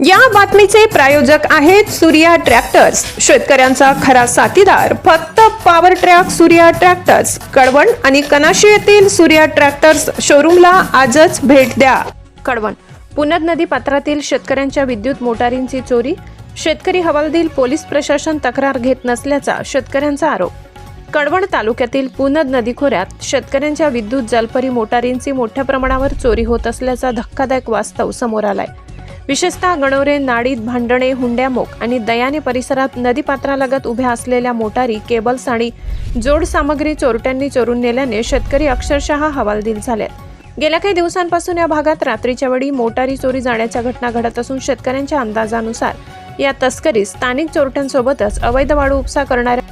या बातमीचे प्रायोजक आहेत सूर्या ट्रॅक्टर्स शेतकऱ्यांचा खरा साथीदार फक्त power track Surya tractors Kalwan आणि कनाशी येथील सूर्या ट्रॅक्टर्स शोरूमला आजच भेट द्या. कळवण पुनद नदी पात्रातील शेतकऱ्यांच्या विद्युत मोटारींची चोरी. शेतकरी हवालदिल पोलीस प्रशासन तक्रार घेत नसल्याचा शेतकऱ्यांचा आरोप. कडवण तालुक्यातील पुनद नदी खोऱ्यात शेतकऱ्यांच्या विद्युत जलपरी मोटारींची मोठ्या प्रमाणावर चोरी होत असल्याचा धक्कादायक वास्तव समोर आलाय. विशेषतः गणोरे नाडीत भांडणे हुंड्यामोक आणि दयाने परिसरात नदीपात्रालगत उभ्या असलेल्या मोटारी केबल्स आणि जोड सामग्री चोरट्यांनी चोरून नेल्याने शेतकरी अक्षरशः हवालदिल झाल्यात गेल्या काही दिवसांपासून या भागात रात्रीच्या वेळी मोटारी चोरी जाण्याच्या घटना घडत असून शेतकऱ्यांच्या अंदाजानुसार या तस्करी स्थानिक चोरट्यांसोबतच अवैध वाळू उपसा करणाऱ्या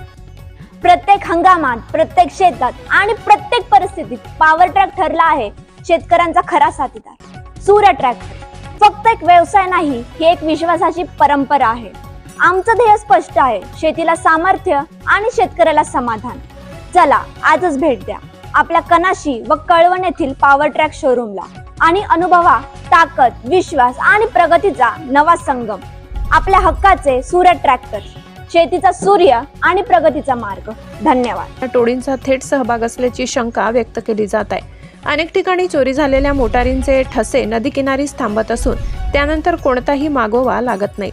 प्रत्येक हंगामात प्रत्येक शेतात आणि प्रत्येक परिस्थितीत पॉवर ट्रॅक ठरला आहे. शेतकऱ्यांचा खरा साथीदार सूर्य ट्रॅक्टर फक्त एक व्यवसाय नाही ही एक विश्वासाची परंपरा आहे. आमचं ध्येय स्पष्ट आहे शेतीला सामर्थ्य आणि शेतकऱ्याला समाधान. चला आजच भेट द्या. आपल्या कनाशी व कळवण येथील पॉवर ट्रॅक शोरूमला आणि अनुभवा ताकद विश्वास आणि प्रगतीचा नवा संगम. आपल्या हक्काचे सूर्य ट्रॅक्टर शेतीचा सूर्य आणि प्रगतीचा मार्ग. धन्यवाद. टोळींचा थेट सहभाग असल्याची शंका व्यक्त केली जात आहे. अनेक ठिकाणी चोरी झालेल्या मोटारींचे ठसे नदीकिनारीच थांबत असून त्यानंतर कोणताही मागोवा लागत नाही.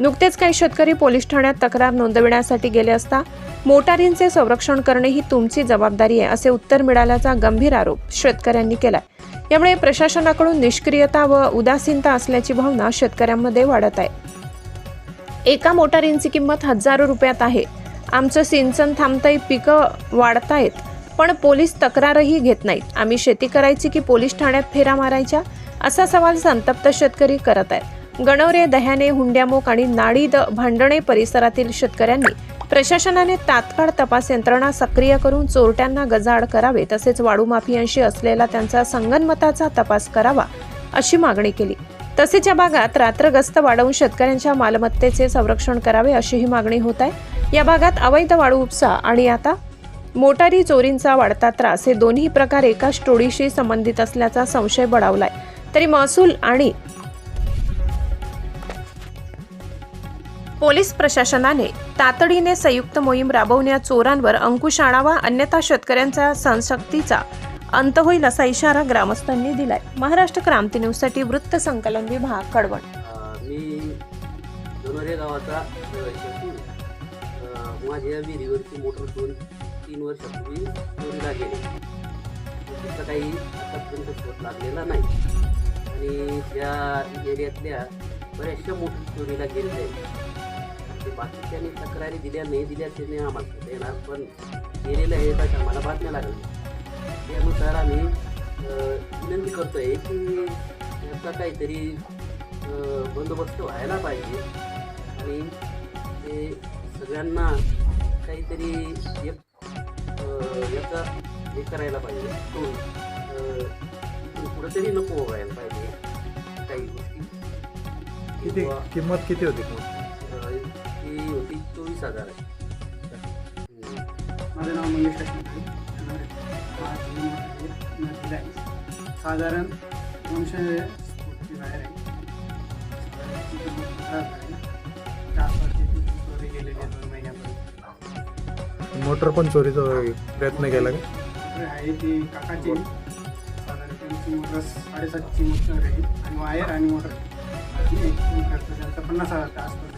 नुकतेच काही शेतकरी पोलीस ठाण्यात तक्रार नोंदविण्यासाठी गेले असता मोटारींचे संरक्षण करणे ही तुमची जबाबदारी आहे असे उत्तर मिळाल्याचा गंभीर आरोप शेतकऱ्यांनी केलाय. यामुळे प्रशासनाकडून निष्क्रियता व उदासीनता असल्याची भावना शेतकऱ्यांमध्ये वाढत आहे. एका मोटारींची किंमत हजारो रुपयात आहे. आमचं सिंचन थांबतंय पिकं वाढतायत पण पोलीस तक्रारही घेत नाहीत. आम्ही शेती करायची की पोलीस ठाण्यात फेरा मारायच्या? असा सवाल संतप्त शेतकरी करत आहेत. गणवरे दह्याने हुंड्यामोक आणि नाडीद भांडणे परिसरातील शेतकऱ्यांनी प्रशासनाने तात्काळ तपास यंत्रणा सक्रिय करून चोरट्यांना गजाआड करावे तसेच वाळू माफियांशी असलेला त्यांचा संगनमताचा तपास करावा अशी मागणी केली. तसेच या भागात रात्र गस्त वाढवून शेतकऱ्यांच्या मालमत्तेचे संरक्षण करावे अशीही मागणी होत आहे. या भागात अवैध वाळू उपसा आणि आता मोटारी चोरींचा वाढता त्रास हे दोन्ही प्रकार एकाच टोळीशी संबंधित असल्याचा संशय बळावलाय. तरी महसूल आणि पोलीस प्रशासनाने तातडीने संयुक्त मोहीम राबवण्या चोरांवर अंकुश आणावा अन्यथा शेतकऱ्यांचा संशक्तीचा अंत होईल असा इशारा ग्रामस्थांनी दिलाय. महाराष्ट्र क्रांती न्यूजसाठी वृत्त संकलन विभाग कडवण. मी दोनोरे गावाचा माझ्या विहिरीवरची मोटर दोन तीन वर्षापूर्वी चोरीला गेले. त्याचा काही आतापर्यंत शोध लागलेला नाही. आणि त्या एरियातल्या बऱ्याचशा मोटर चोरीला गेलेल्या आहेत. ते बाकीच्यांनी तक्रारी दिल्या नाही दिल्या त्याने आम्हाला येणार पण गेलेल्या आहेत अशा आम्हाला बातम्या लागल्या त्यानुसार आम्ही विनंती करतोय की याचा काहीतरी बंदोबस्त व्हायला पाहिजे. आणि ते सगळ्यांना काहीतरी एक याचा हे करायला पाहिजे. तो अ, इथून पुढं तरी नको व्हायला पाहिजे. काही गोष्टी. किती किंमत किती होती ती होती चोवीस हजार. हम्म. माझं नाव मंगेश आहे साधारण दोनशे फुटची बाहेर आहे. हजार. चार गेलेली दोन महिन्यापर्यंत मोटर पण चोरीचा प्रयत्न केला का? आहे ती काकाची. साधारण त्यांची मोटर साडेसातची मोटर आहे. आणि वायर आणि मोटर. त्यांचा पन्नास हजारच्या आसपास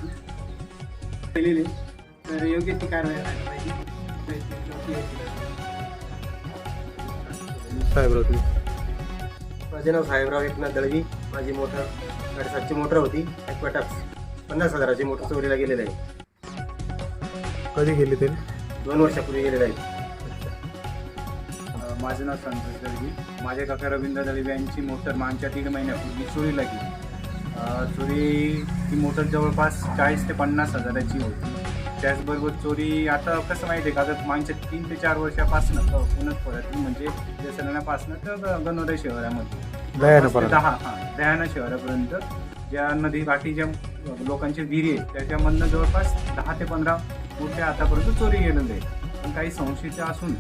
केलेले तर योग्य ती कारवाई व्हायला पाहिजे तर ती योग्य ती साहेब तुम्ही. माझे नाव साहेबराव एकनाथ दळवी. माझी मोटर साडेसातची मोटर होती ॲक्वाटॅक्स पन्नास हजाराची मोटर चोरीला गेलेली आहे. कधी गेली ते दोन वर्षापूर्वी गेलेलं आहे. माझं नाव संतोष दळवी. माझे काका रवींद्र दळवी यांची मोटर मागच्या दीड महिन्यापूर्वी चोरीला गेली. चोरी ही मोटर जवळपास चाळीस ते पन्नास हजाराची होती. त्याचबरोबर चोरी आता कसं माहिती आहे का? आता मागच्या तीन ते चार वर्षापासून पुण्यात परत. म्हणजे देसरण्यापासून तर गणोरे शहरामध्ये. दहा हां शहरापर्यंत. ज्या नदी काठी ज्या लोकांची विहिरी आहेत. त्याच्यामधनं जवळपास दहा ते पंधरा मोठ्या आतापर्यंत चोरी गेलेले आहे पण काही संशयित असून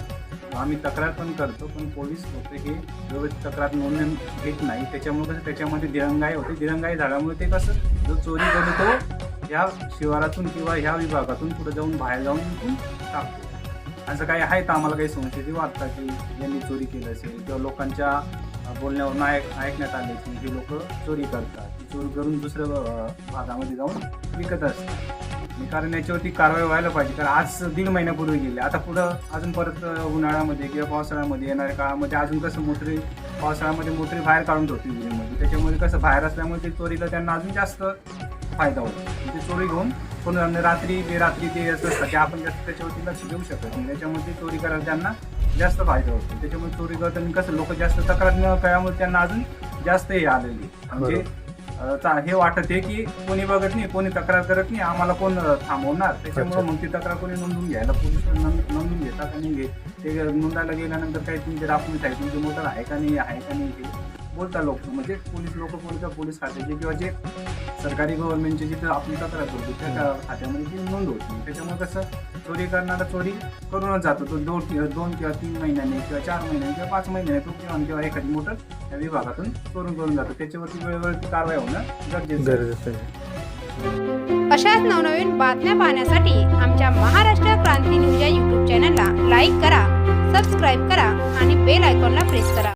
आम्ही तक्रार पण करतो पण पोलीस लोक हे व्यवस्थित तक्रार नोंद घेत नाही. त्याच्यामुळे कसं त्याच्यामध्ये दिरंगाई होते. दिरंगाई झाल्यामुळे ते कसं जो चोरी करतो ह्या शिवारातून किंवा ह्या विभागातून पुढे जाऊन बाहेर जाऊन टाकतो. असं काही आहे आम्हाला काही संशय वाटतं की यांनी चोरी केली असेल किंवा लोकांच्या बोलण्यावरून ऐक ऐकण्यात आले की हे लोक चोरी करतात. चोरी करून दुसऱ्या भागामध्ये जाऊन विकत असतात. कारण याच्यावरती कारवाई व्हायला पाहिजे. कारण आज दीड महिन्यापूर्वी गेले. आता पुढं अजून परत उन्हाळ्यामध्ये किंवा पावसाळ्यामध्ये येणाऱ्या काळामध्ये अजून कसं मोटरी पावसाळ्यामध्ये मोटरी बाहेर काढून ठेवते विहिरीमध्ये. त्याच्यामुळे कसं बाहेर असल्यामुळे ते चोरीला त्यांना अजून जास्त फायदा होतो. ते चोरी घेऊन कोण रात्री बेरात्री ते असं असतं. ते आपण जास्त त्याच्यावरती लक्ष देऊ शकत नाही. त्याच्यामुळे ते चोरी करायला त्यांना जास्त फायदा होतो. त्याच्यामुळे चोरी करताना कसं लोक जास्त तक्रार न केल्यामुळे त्यांना अजून जास्त हे आलेली. म्हणजे हे वाटत आहे की कोणी बघत नाही कोणी तक्रार करत नाही आम्हाला कोण थांबवणार? त्याच्यामुळे मग ती तक्रार कोणी नोंदवून घ्यायला पोलीस नोंद- नोंदवून घेतात आणि घे ते नोंदायला गेल्यानंतर काही तुमचे डॉक्युमेंट आहे तुमचे मोटर आहे का नाही आहे का नाही बोलता लोक म्हणजे पोलीस लोक बोलतात पोलीस खात्याचे किंवा जे सरकारी गव्हर्नमेंटचे जिथे आपली तक्रार करतो त्या त्या खात्यामध्ये ती नोंद होती. त्याच्यामुळे कसं चोरी करणारा चोरी करूनच जातो. तो दोन दोन किंवा तीन महिन्याने किंवा चार महिन्याने किंवा पाच महिन्याने तो किंवा किंवा एखादी मोटर त्या विभागातून चोरून करून जातो. त्याच्यावरती वेळोवेळी कारवाई होणं गरजेचं आहे. गरजेचं आहे. अशाच नवनवीन बातम्या पाहण्यासाठी आमच्या महाराष्ट्र क्रांती न्यूज या यूट्यूब चॅनलला लाईक करा सबस्क्राईब करा आणि बेल आयकॉनला प्रेस करा.